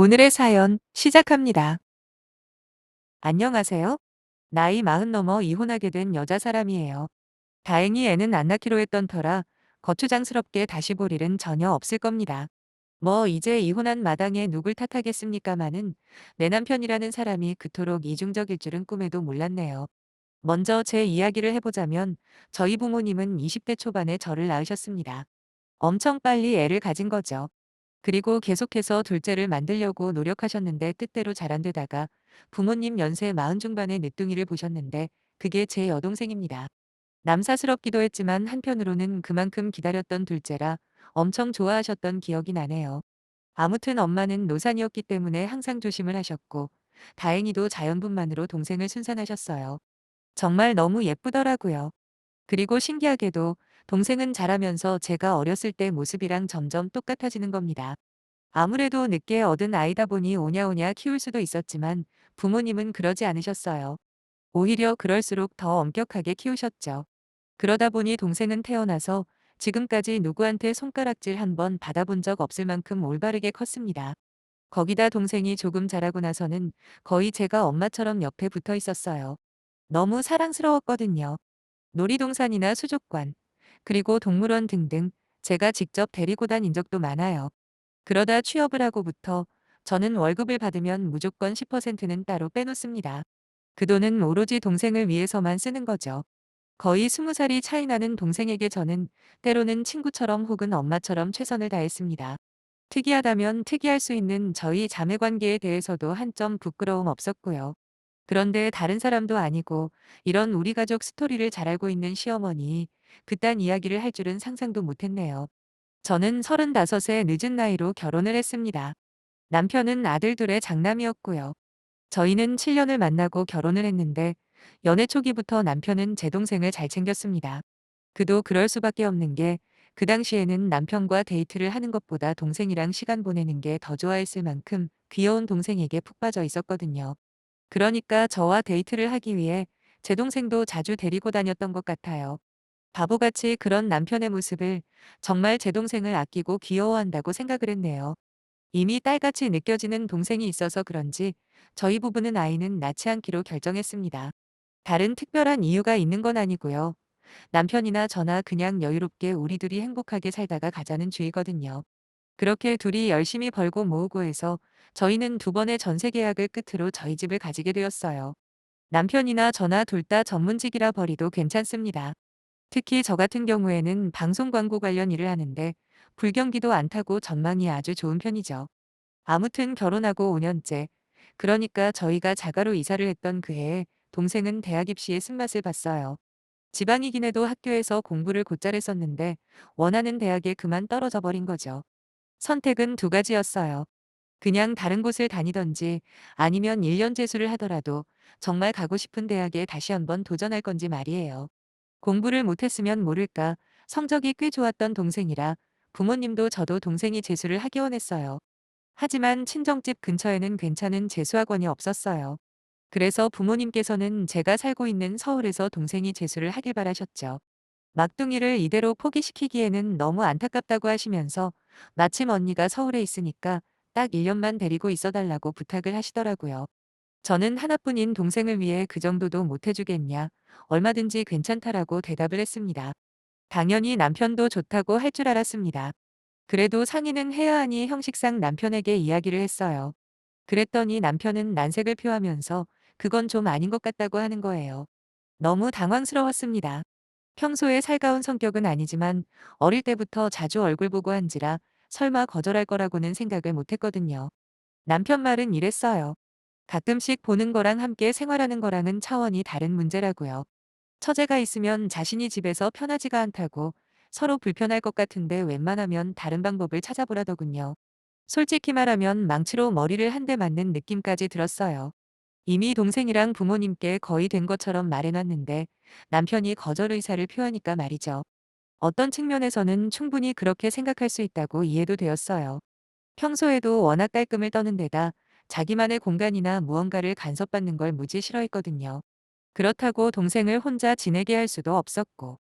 오늘의 사연 시작합니다. 안녕하세요. 나이 마흔 넘어 이혼하게 된 여자 사람이에요. 다행히 애는 안 낳기로 했던 터라 거추장스럽게 다시 볼 일은 전혀 없을 겁니다. 뭐 이제 이혼한 마당에 누굴 탓하겠습니까마는 내 남편이라는 사람이 그토록 이중적일 줄은 꿈에도 몰랐네요. 먼저 제 이야기를 해보자면 저희 부모님은 20대 초반에 저를 낳으셨습니다. 엄청 빨리 애를 가진 거죠. 그리고 계속해서 둘째를 만들려고 노력하셨는데 뜻대로 잘 안 되다가 부모님 연세 마흔 중반의 늦둥이를 보셨는데 그게 제 여동생입니다. 남사스럽기도 했지만 한편으로는 그만큼 기다렸던 둘째라 엄청 좋아하셨던 기억이 나네요. 아무튼 엄마는 노산이었기 때문에 항상 조심을 하셨고 다행히도 자연분만으로 동생을 순산하셨어요. 정말 너무 예쁘더라고요. 그리고 신기하게도 동생은 자라면서 제가 어렸을 때 모습이랑 점점 똑같아지는 겁니다. 아무래도 늦게 얻은 아이다 보니 오냐오냐 키울 수도 있었지만 부모님은 그러지 않으셨어요. 오히려 그럴수록 더 엄격하게 키우셨죠. 그러다 보니 동생은 태어나서 지금까지 누구한테 손가락질 한 번 받아본 적 없을 만큼 올바르게 컸습니다. 거기다 동생이 조금 자라고 나서는 거의 제가 엄마처럼 옆에 붙어 있었어요. 너무 사랑스러웠거든요. 놀이동산이나 수족관, 그리고 동물원 등등 제가 직접 데리고 다닌 적도 많아요. 그러다 취업을 하고부터 저는 월급을 받으면 무조건 10%는 따로 빼놓습니다. 그 돈은 오로지 동생을 위해서만 쓰는 거죠. 거의 20살이 차이 나는 동생에게 저는 때로는 친구처럼 혹은 엄마처럼 최선을 다했습니다. 특이하다면 특이할 수 있는 저희 자매 관계에 대해서도 한 점 부끄러움 없었고요. 그런데 다른 사람도 아니고 이런 우리 가족 스토리를 잘 알고 있는 시어머니 그딴 이야기를 할 줄은 상상도 못했네요. 저는 35세 늦은 나이로 결혼을 했습니다. 남편은 아들 둘의 장남이었고요. 저희는 7년을 만나고 결혼을 했는데 연애 초기부터 남편은 제 동생을 잘 챙겼습니다. 그도 그럴 수밖에 없는 게 그 당시에는 남편과 데이트를 하는 것보다 동생이랑 시간 보내는 게 더 좋아했을 만큼 귀여운 동생에게 푹 빠져 있었거든요. 그러니까 저와 데이트를 하기 위해 제 동생도 자주 데리고 다녔던 것 같아요. 바보같이 그런 남편의 모습을 정말 제 동생을 아끼고 귀여워한다고 생각을 했네요. 이미 딸같이 느껴지는 동생이 있어서 그런지 저희 부부는 아이는 낳지 않기로 결정했습니다. 다른 특별한 이유가 있는 건 아니고요. 남편이나 저나 그냥 여유롭게 우리 둘이 행복하게 살다가 가자는 주의거든요. 그렇게 둘이 열심히 벌고 모으고 해서 저희는 두 번의 전세 계약을 끝으로 저희 집을 가지게 되었어요. 남편이나 저나 둘 다 전문직이라 벌이도 괜찮습니다. 특히 저 같은 경우에는 방송 광고 관련 일을 하는데 불경기도 안 타고 전망이 아주 좋은 편이죠. 아무튼 결혼하고 5년째. 그러니까 저희가 자가로 이사를 했던 그 해에 동생은 대학 입시에 쓴맛을 봤어요. 지방이긴 해도 학교에서 공부를 곧잘 했었는데 원하는 대학에 그만 떨어져 버린 거죠. 선택은 두 가지였어요. 그냥 다른 곳을 다니던지 아니면 1년 재수를 하더라도 정말 가고 싶은 대학에 다시 한번 도전할 건지 말이에요. 공부를 못했으면 모를까 성적이 꽤 좋았던 동생이라 부모님도 저도 동생이 재수를 하기 원했어요. 하지만 친정집 근처에는 괜찮은 재수학원이 없었어요. 그래서 부모님께서는 제가 살고 있는 서울에서 동생이 재수를 하길 바라셨죠. 막둥이를 이대로 포기시키기에는 너무 안타깝다고 하시면서 마침 언니가 서울에 있으니까 딱 1년만 데리고 있어 달라고 부탁을 하시더라고요. 저는 하나뿐인 동생을 위해 그 정도도 못 해주겠냐, 얼마든지 괜찮다라고 대답을 했습니다. 당연히 남편도 좋다고 할 줄 알았습니다. 그래도 상의는 해야 하니 형식상 남편에게 이야기를 했어요. 그랬더니 남편은 난색을 표하면서 그건 좀 아닌 것 같다고 하는 거예요. 너무 당황스러웠습니다. 평소에 살가운 성격은 아니지만 어릴 때부터 자주 얼굴 보고 한지라 설마 거절할 거라고는 생각을 못 했거든요. 남편 말은 이랬어요. 가끔씩 보는 거랑 함께 생활하는 거랑은 차원이 다른 문제라고요. 처제가 있으면 자신이 집에서 편하지가 않다고 서로 불편할 것 같은데 웬만하면 다른 방법을 찾아보라더군요. 솔직히 말하면 망치로 머리를 한 대 맞는 느낌까지 들었어요. 이미 동생이랑 부모님께 거의 된 것처럼 말해놨는데 남편이 거절 의사를 표하니까 말이죠. 어떤 측면에서는 충분히 그렇게 생각할 수 있다고 이해도 되었어요. 평소에도 워낙 깔끔을 떠는 데다 자기만의 공간이나 무언가를 간섭받는 걸 무지 싫어했거든요. 그렇다고 동생을 혼자 지내게 할 수도 없었고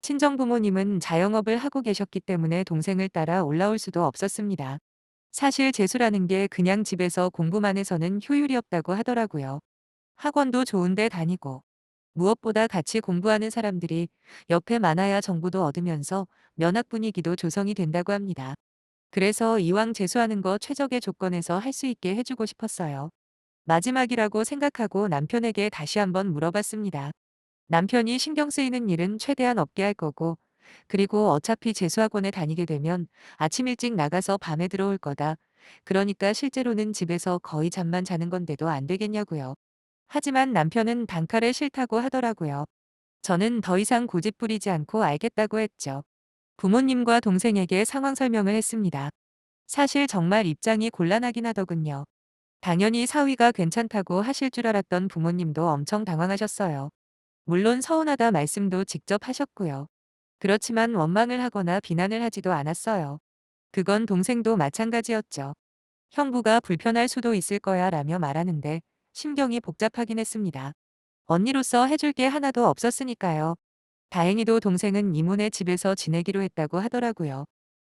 친정 부모님은 자영업을 하고 계셨기 때문에 동생을 따라 올라올 수도 없었습니다. 사실 재수라는 게 그냥 집에서 공부만 해서는 효율이 없다고 하더라고요. 학원도 좋은데 다니고 무엇보다 같이 공부하는 사람들이 옆에 많아야 정보도 얻으면서 면학 분위기도 조성이 된다고 합니다. 그래서 이왕 재수하는 거 최적의 조건에서 할 수 있게 해주고 싶었어요. 마지막이라고 생각하고 남편에게 다시 한번 물어봤습니다. 남편이 신경 쓰이는 일은 최대한 없게 할 거고, 그리고 어차피 재수학원에 다니게 되면 아침 일찍 나가서 밤에 들어올 거다. 그러니까 실제로는 집에서 거의 잠만 자는 건데도 안 되겠냐고요. 하지만 남편은 단칼에 싫다고 하더라고요. 저는 더 이상 고집 부리지 않고 알겠다고 했죠. 부모님과 동생에게 상황 설명을 했습니다. 사실 정말 입장이 곤란하긴 하더군요. 당연히 사위가 괜찮다고 하실 줄 알았던 부모님도 엄청 당황하셨어요. 물론 서운하다 말씀도 직접 하셨고요. 그렇지만 원망을 하거나 비난을 하지도 않았어요. 그건 동생도 마찬가지였죠. 형부가 불편할 수도 있을 거야 라며 말하는데 심경이 복잡하긴 했습니다. 언니로서 해줄 게 하나도 없었으니까요. 다행히도 동생은 이모네 집에서 지내기로 했다고 하더라고요.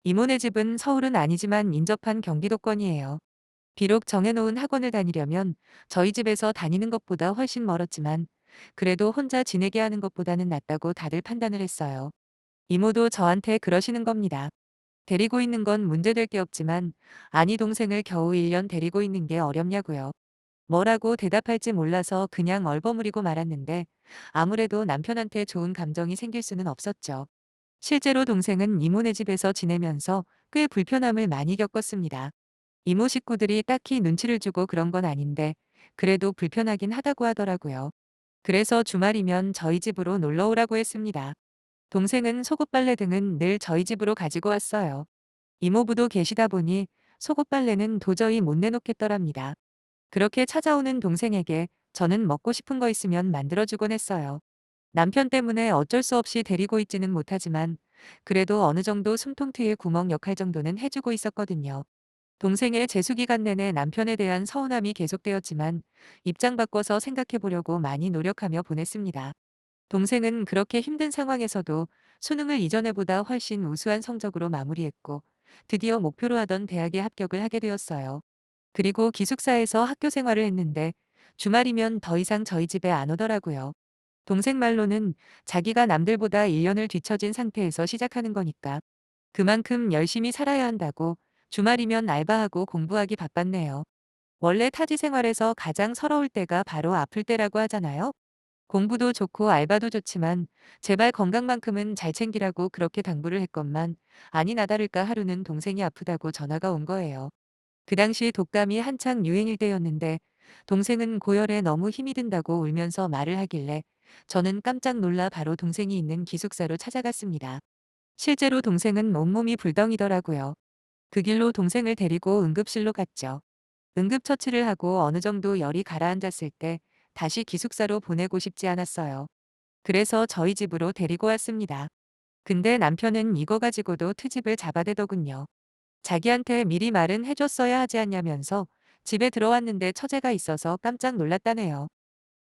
이모네 집은 서울은 아니지만 인접한 경기도권이에요. 비록 정해놓은 학원을 다니려면 저희 집에서 다니는 것보다 훨씬 멀었지만 그래도 혼자 지내게 하는 것보다는 낫다고 다들 판단을 했어요. 이모도 저한테 그러시는 겁니다. 데리고 있는 건 문제될 게 없지만 아니 동생을 겨우 1년 데리고 있는 게 어렵냐고요. 뭐라고 대답할지 몰라서 그냥 얼버무리고 말았는데 아무래도 남편한테 좋은 감정이 생길 수는 없었죠. 실제로 동생은 이모네 집에서 지내면서 꽤 불편함을 많이 겪었습니다. 이모 식구들이 딱히 눈치를 주고 그런 건 아닌데 그래도 불편하긴 하다고 하더라고요. 그래서 주말이면 저희 집으로 놀러 오라고 했습니다. 동생은 속옷 빨래 등은 늘 저희 집으로 가지고 왔어요. 이모부도 계시다 보니 속옷 빨래는 도저히 못 내놓겠더랍니다. 그렇게 찾아오는 동생에게 저는 먹고 싶은 거 있으면 만들어주곤 했어요. 남편 때문에 어쩔 수 없이 데리고 있지는 못하지만 그래도 어느 정도 숨통 트일 구멍 역할 정도는 해주고 있었거든요. 동생의 재수 기간 내내 남편에 대한 서운함이 계속되었지만 입장 바꿔서 생각해 보려고 많이 노력하며 보냈습니다. 동생은 그렇게 힘든 상황에서도 수능을 이전에보다 훨씬 우수한 성적으로 마무리했고 드디어 목표로 하던 대학에 합격을 하게 되었어요. 그리고 기숙사에서 학교 생활을 했는데 주말이면 더 이상 저희 집에 안 오더라고요. 동생 말로는 자기가 남들보다 1년을 뒤처진 상태에서 시작하는 거니까 그만큼 열심히 살아야 한다고 주말이면 알바하고 공부하기 바빴네요. 원래 타지 생활에서 가장 서러울 때가 바로 아플 때라고 하잖아요. 공부도 좋고 알바도 좋지만 제발 건강만큼은 잘 챙기라고 그렇게 당부를 했건만 아니나 다를까 하루는 동생이 아프다고 전화가 온 거예요. 그 당시 독감이 한창 유행일 때였는데 동생은 고열에 너무 힘이 든다고 울면서 말을 하길래 저는 깜짝 놀라 바로 동생이 있는 기숙사로 찾아갔습니다. 실제로 동생은 온몸이 불덩이더라고요. 그 길로 동생을 데리고 응급실로 갔죠. 응급처치를 하고 어느 정도 열이 가라앉았을 때 다시 기숙사로 보내고 싶지 않았어요. 그래서 저희 집으로 데리고 왔습니다. 근데 남편은 이거 가지고도 트집을 잡아대더군요. 자기한테 미리 말은 해줬어야 하지 않냐면서 집에 들어왔는데 처제가 있어서 깜짝 놀랐다네요.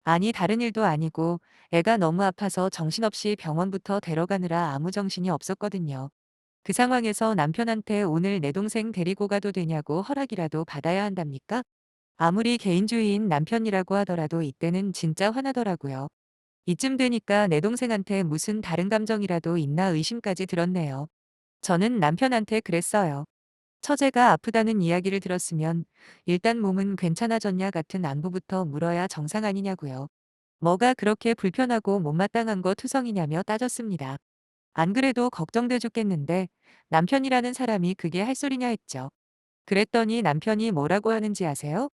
아니 다른 일도 아니고 애가 너무 아파서 정신없이 병원부터 데려가느라 아무 정신이 없었거든요. 그 상황에서 남편한테 오늘 내 동생 데리고 가도 되냐고 허락이라도 받아야 한답니까? 아무리 개인주의인 남편이라고 하더라도 이때는 진짜 화나더라고요. 이쯤 되니까 내 동생한테 무슨 다른 감정이라도 있나 의심까지 들었네요. 저는 남편한테 그랬어요. 처제가 아프다는 이야기를 들었으면 일단 몸은 괜찮아졌냐 같은 안부부터 물어야 정상 아니냐고요. 뭐가 그렇게 불편하고 못마땅한 거 투성이냐며 따졌습니다. 안 그래도 걱정돼 죽겠는데 남편이라는 사람이 그게 할 소리냐 했죠. 그랬더니 남편이 뭐라고 하는지 아세요?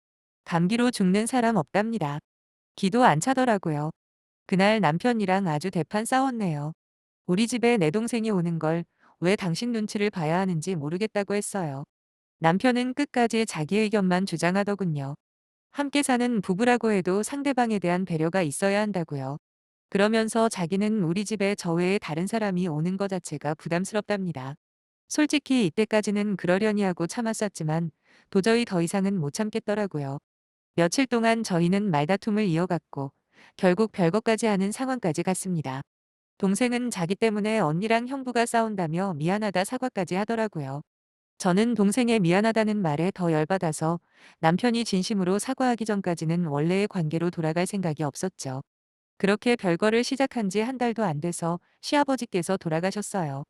감기로 죽는 사람 없답니다. 기도 안 차더라고요. 그날 남편이랑 아주 대판 싸웠네요. 우리 집에 내 동생이 오는 걸 왜 당신 눈치를 봐야 하는지 모르겠다고 했어요. 남편은 끝까지 자기 의견만 주장하더군요. 함께 사는 부부라고 해도 상대방에 대한 배려가 있어야 한다고요. 그러면서 자기는 우리 집에 저 외에 다른 사람이 오는 것 자체가 부담스럽답니다. 솔직히 이때까지는 그러려니 하고 참았었지만 도저히 더 이상은 못 참겠더라고요. 며칠 동안 저희는 말다툼을 이어갔고 결국 별것까지 하는 상황까지 갔습니다. 동생은 자기 때문에 언니랑 형부가 싸운다며 미안하다 사과까지 하더라고요. 저는 동생의 미안하다는 말에 더 열받아서 남편이 진심으로 사과하기 전까지는 원래의 관계로 돌아갈 생각이 없었죠. 그렇게 별거를 시작한 지 한 달도 안 돼서 시아버지께서 돌아가셨어요.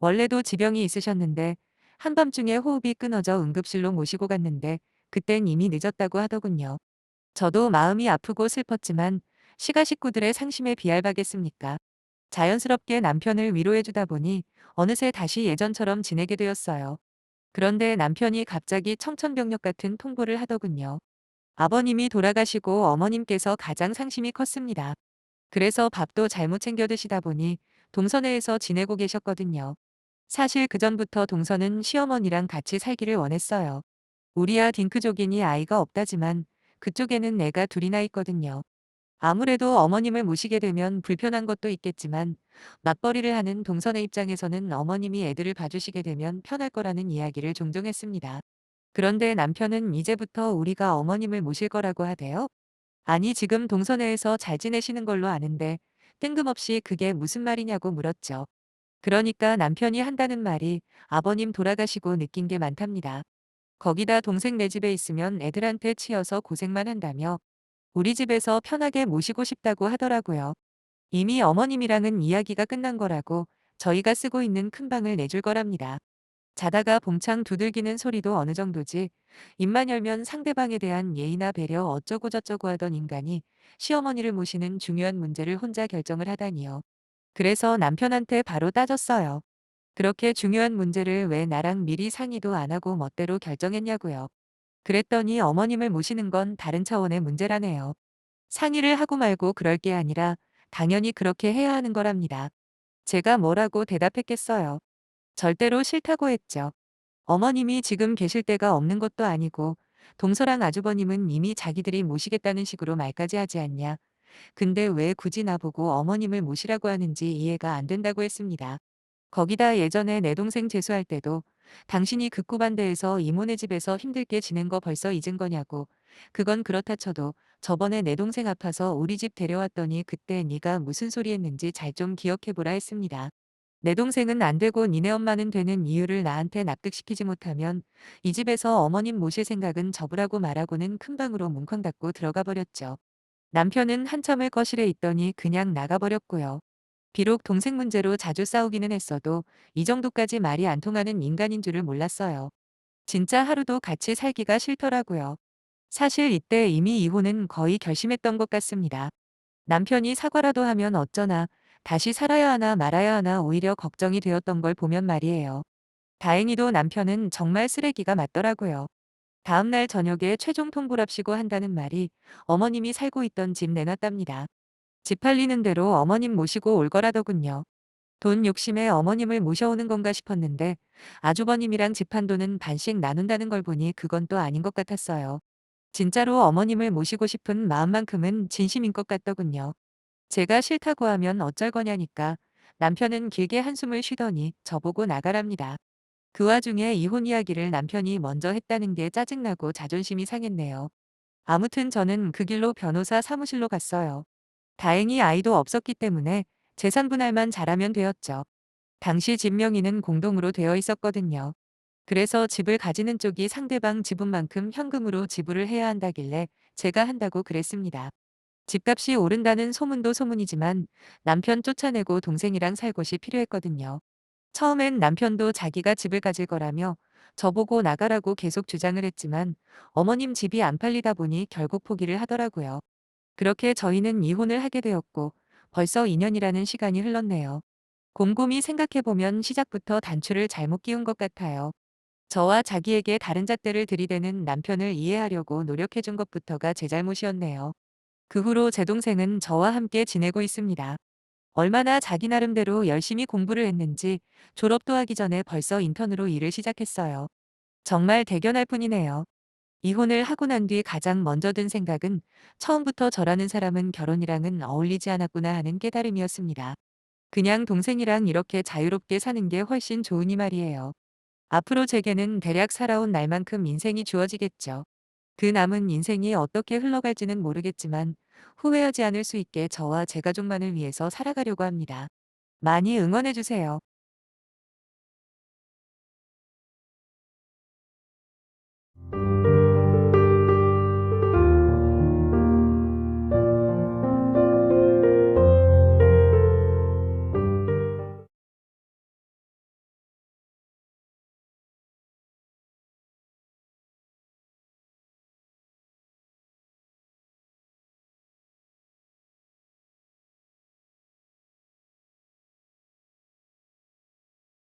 원래도 지병이 있으셨는데 한밤중에 호흡이 끊어져 응급실로 모시고 갔는데 그땐 이미 늦었다고 하더군요. 저도 마음이 아프고 슬펐지만 시가 식구들의 상심에 비할바겠습니까? 자연스럽게 남편을 위로해주다 보니 어느새 다시 예전처럼 지내게 되었어요. 그런데 남편이 갑자기 청천벽력 같은 통보를 하더군요. 아버님이 돌아가시고 어머님께서 가장 상심이 컸습니다. 그래서 밥도 잘못 챙겨 드시다 보니 동서내에서 지내고 계셨거든요. 사실 그전부터 동서는 시어머니랑 같이 살기를 원했어요. 우리야 딩크족이니 아이가 없다지만 그쪽에는 애가 둘이나 있거든요. 아무래도 어머님을 모시게 되면 불편한 것도 있겠지만 맞벌이를 하는 동선의 입장에서는 어머님이 애들을 봐주시게 되면 편할 거라는 이야기를 종종 했습니다. 그런데 남편은 이제부터 우리가 어머님을 모실 거라고 하대요. 아니 지금 동선회에서 잘 지내시는 걸로 아는데 뜬금없이 그게 무슨 말이냐고 물었죠. 그러니까 남편이 한다는 말이 아버님 돌아가시고 느낀 게 많답니다. 거기다 동생 내 집에 있으면 애들한테 치여서 고생만 한다며 우리 집에서 편하게 모시고 싶다고 하더라고요. 이미 어머님이랑은 이야기가 끝난 거라고 저희가 쓰고 있는 큰 방을 내줄 거랍니다. 자다가 봉창 두들기는 소리도 어느 정도지 입만 열면 상대방에 대한 예의나 배려 어쩌고저쩌고 하던 인간이 시어머니를 모시는 중요한 문제를 혼자 결정을 하다니요. 그래서 남편한테 바로 따졌어요. 그렇게 중요한 문제를 왜 나랑 미리 상의도 안 하고 멋대로 결정했냐고요. 그랬더니 어머님을 모시는 건 다른 차원의 문제라네요. 상의를 하고 말고 그럴 게 아니라 당연히 그렇게 해야 하는 거랍니다. 제가 뭐라고 대답했겠어요. 절대로 싫다고 했죠. 어머님이 지금 계실 데가 없는 것도 아니고 동서랑 아주버님은 이미 자기들이 모시겠다는 식으로 말까지 하지 않냐. 근데 왜 굳이 나보고 어머님을 모시라고 하는지 이해가 안 된다고 했습니다. 거기다 예전에 내 동생 재수할 때도 당신이 극구반대에서 이모네 집에서 힘들게 지낸 거 벌써 잊은 거냐고. 그건 그렇다 쳐도 저번에 내 동생 아파서 우리 집 데려왔더니 그때 네가 무슨 소리 했는지 잘 좀 기억해보라 했습니다. 내 동생은 안 되고 니네 엄마는 되는 이유를 나한테 납득시키지 못하면 이 집에서 어머님 모실 생각은 접으라고 말하고는 큰 방으로 뭉쾅 닫고 들어가 버렸죠. 남편은 한참을 거실에 있더니 그냥 나가버렸고요. 비록 동생 문제로 자주 싸우기는 했어도 이 정도까지 말이 안 통하는 인간인 줄을 몰랐어요. 진짜 하루도 같이 살기가 싫더라고요. 사실 이때 이미 이혼은 거의 결심했던 것 같습니다. 남편이 사과라도 하면 어쩌나 다시 살아야 하나 말아야 하나 오히려 걱정이 되었던 걸 보면 말이에요. 다행히도 남편은 정말 쓰레기가 맞더라고요. 다음날 저녁에 최종 통보랍시고 한다는 말이 어머님이 살고 있던 집 내놨답니다. 집 팔리는 대로 어머님 모시고 올 거라더군요. 돈 욕심에 어머님을 모셔오는 건가 싶었는데 아주버님이랑 집한 돈은 반씩 나눈다는 걸 보니 그건 또 아닌 것 같았어요. 진짜로 어머님을 모시고 싶은 마음만큼은 진심인 것 같더군요. 제가 싫다고 하면 어쩔 거냐니까 남편은 길게 한숨을 쉬더니 저보고 나가랍니다. 그 와중에 이혼 이야기를 남편이 먼저 했다는 게 짜증나고 자존심이 상했네요. 아무튼 저는 그 길로 변호사 사무실로 갔어요. 다행히 아이도 없었기 때문에 재산 분할만 잘하면 되었죠. 당시 집 명의는 공동으로 되어 있었거든요. 그래서 집을 가지는 쪽이 상대방 지분만큼 현금으로 지불을 해야 한다길래 제가 한다고 그랬습니다. 집값이 오른다는 소문도 소문이지만 남편 쫓아내고 동생이랑 살 곳이 필요했거든요. 처음엔 남편도 자기가 집을 가질 거라며 저보고 나가라고 계속 주장을 했지만 어머님 집이 안 팔리다 보니 결국 포기를 하더라고요. 그렇게 저희는 이혼을 하게 되었고 벌써 2년이라는 시간이 흘렀네요. 곰곰이 생각해보면 시작부터 단추를 잘못 끼운 것 같아요. 저와 자기에게 다른 잣대를 들이대는 남편을 이해하려고 노력해준 것부터가 제 잘못이었네요. 그 후로 제 동생은 저와 함께 지내고 있습니다. 얼마나 자기 나름대로 열심히 공부를 했는지 졸업도 하기 전에 벌써 인턴으로 일을 시작했어요. 정말 대견할 뿐이네요. 이혼을 하고 난 뒤 가장 먼저 든 생각은 처음부터 저라는 사람은 결혼이랑은 어울리지 않았구나 하는 깨달음이었습니다. 그냥 동생이랑 이렇게 자유롭게 사는 게 훨씬 좋으니 말이에요. 앞으로 제게는 대략 살아온 날만큼 인생이 주어지겠죠. 그 남은 인생이 어떻게 흘러갈지는 모르겠지만 후회하지 않을 수 있게 저와 제 가족만을 위해서 살아가려고 합니다. 많이 응원해주세요.